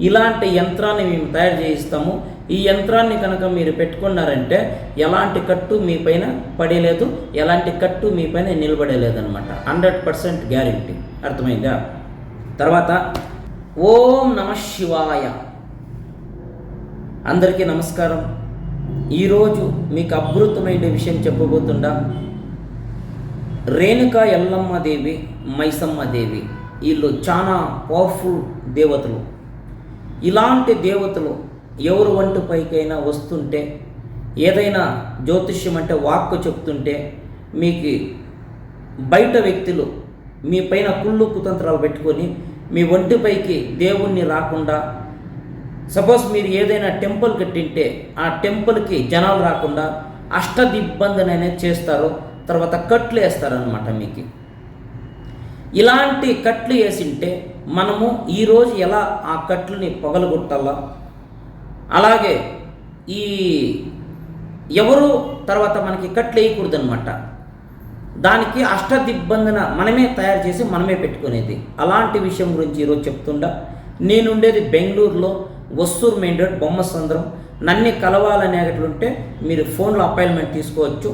ఇలాంటి యంత్రాన్ని మేము తయారు చేయిస్తాము. ఈ యంత్రాన్ని కనుక మీరు పెట్టుకున్నారంటే ఎలాంటి కట్టు మీ పైన పడేలేదు ఎలాంటి కట్టు మీ పైన నిలబడేలేదనమాట హండ్రెడ్ పర్సెంట్ గ్యారంటీ. అర్థమైందా? తర్వాత ఓం నమ శివాయ. అందరికీ నమస్కారం. ఈరోజు మీకు అద్భుతమైన విషయం చెప్పబోతుండా రేణుక ఎల్లమ్మ దేవి మైసమ్మ దేవి. వీళ్ళు చాలా పవర్ఫుల్ దేవతలు. ఇలాంటి దేవతలు ఎవరు వంటి పైకైనా వస్తుంటే ఏదైనా జ్యోతిష్యం అంటే వాక్కు చెప్తుంటే మీకు బయట వ్యక్తులు మీ పైన కుళ్ళు కుతంత్రాలు పెట్టుకొని మీ ఒంటిపైకి దేవుణ్ణి రాకుండా సపోజ్ మీరు ఏదైనా టెంపుల్ కట్టింటే ఆ టెంపుల్కి జనాలు రాకుండా అష్టదిబ్బందిని అనేది చేస్తారు తర్వాత కట్లు వేస్తారనమాట మీకు. ఇలాంటి కట్లు వేసింటే మనము ఈరోజు ఎలా ఆ కట్లని పొగలగొట్టాలా? అలాగే ఈ ఎవరు తర్వాత మనకి కట్లు వేయకూడదు అనమాట దానికి అష్టదిబ్బందన మనమే తయారు చేసి మనమే పెట్టుకునేది. అలాంటి విషయం గురించి ఈరోజు చెప్తుండా? నేనుండేది బెంగళూరులో వస్తూరు మెయిన్ రోడ్ బొమ్మసంద్రం నన్ను కలవాలనేటట్లుంటే మీరు ఫోన్లో అపాయింట్మెంట్ తీసుకోవచ్చు.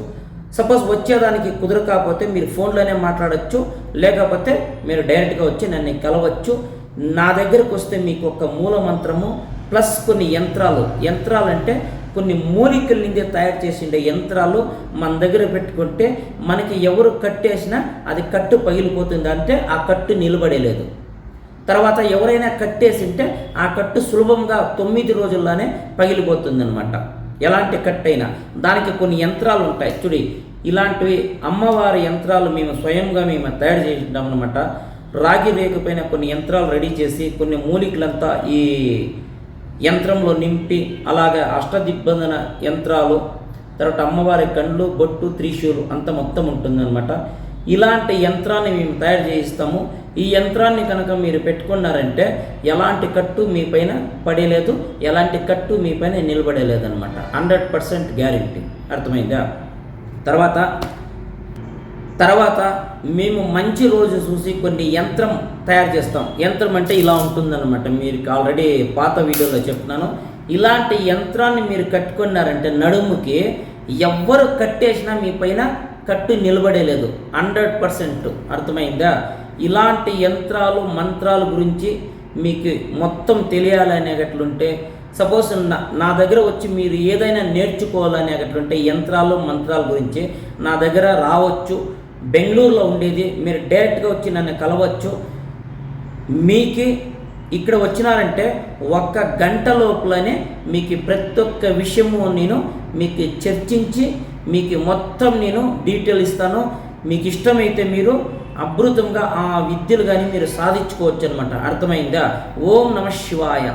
సపోజ్ వచ్చేదానికి కుదరకపోతే మీరు ఫోన్లోనే మాట్లాడచ్చు. లేకపోతే మీరు డైరెక్ట్గా వచ్చి నన్ను కలవచ్చు. నా దగ్గరకు వస్తే మీకు ఒక మూల మంత్రము ప్లస్ కొన్ని యంత్రాలు. యంత్రాలు అంటే కొన్ని మూలికల నుండి తయారు చేసిండే యంత్రాలు మన దగ్గర పెట్టుకుంటే మనకి ఎవరు కట్టేసినా అది కట్టు పగిలిపోతుంది అంటే ఆ కట్టు నిలబడేలేదు. తర్వాత ఎవరైనా కట్టేసింటే ఆ కట్టు సులభంగా తొమ్మిది రోజుల్లోనే పగిలిపోతుంది అనమాట ఎలాంటి కట్ అయినా. దానికి కొన్ని యంత్రాలు ఉంటాయి. చూడి ఇలాంటివి అమ్మవారి యంత్రాలు మేము స్వయంగా మేము తయారు చేసినాం అనమాట రాగి రేకుపైన కొన్ని యంత్రాలు రెడీ చేసి కొన్ని మూలికలంతా ఈ యంత్రంలో నింపి అలాగే అష్టదిబ్బందన యంత్రాలు తర్వాత అమ్మవారి కండ్లు బొట్టు త్రిశూలు అంత మొత్తం ఉంటుందన్నమాట. ఇలాంటి యంత్రాన్ని మేము తయారు చేయిస్తాము. ఈ యంత్రాన్ని కనుక మీరు పెట్టుకున్నారంటే ఎలాంటి కట్టు మీ పైన పడేలేదు ఎలాంటి కట్టు మీ పైన నిలబడలేదనమాట హండ్రెడ్ పర్సెంట్ గ్యారంటీ. అర్థమైందా? తర్వాత తర్వాత మేము మంచి రోజు చూసి కొన్ని యంత్రం తయారు చేస్తాం. యంత్రం అంటే ఇలా ఉంటుందన్నమాట. మీరు ఆల్రెడీ పాత వీడియోలో చెప్తున్నాను. ఇలాంటి యంత్రాన్ని మీరు కట్టుకున్నారంటే నడుముకి ఎవ్వరు కట్టేసినా మీ పైన కట్టు నిలబడేలేదు. Hundred percent. అర్థమైందా? ఇలాంటి యంత్రాలు మంత్రాల గురించి మీకు మొత్తం తెలియాలనేటట్లుంటే సపోజ్ నా నా దగ్గర వచ్చి మీరు ఏదైనా నేర్చుకోవాలనేటట్లుంటే యంత్రాలు మంత్రాల గురించి నా దగ్గర రావచ్చు. బెంగళూరులో ఉండేది మీరు డైరెక్ట్గా వచ్చి నన్ను కలవచ్చు. మీకు ఇక్కడ వచ్చినారంటే ఒక్క గంట లోపలనే మీకు ప్రతి ఒక్క విషయము నేను మీకు చర్చించి మీకు మొత్తం నేను డీటెయిల్ ఇస్తాను. మీకు ఇష్టమైతే మీరు అద్భుతంగా ఆ విద్యలు కానీ మీరు సాధించుకోవచ్చు అనమాట అర్థమైందా? ఓం నమ శివాయ.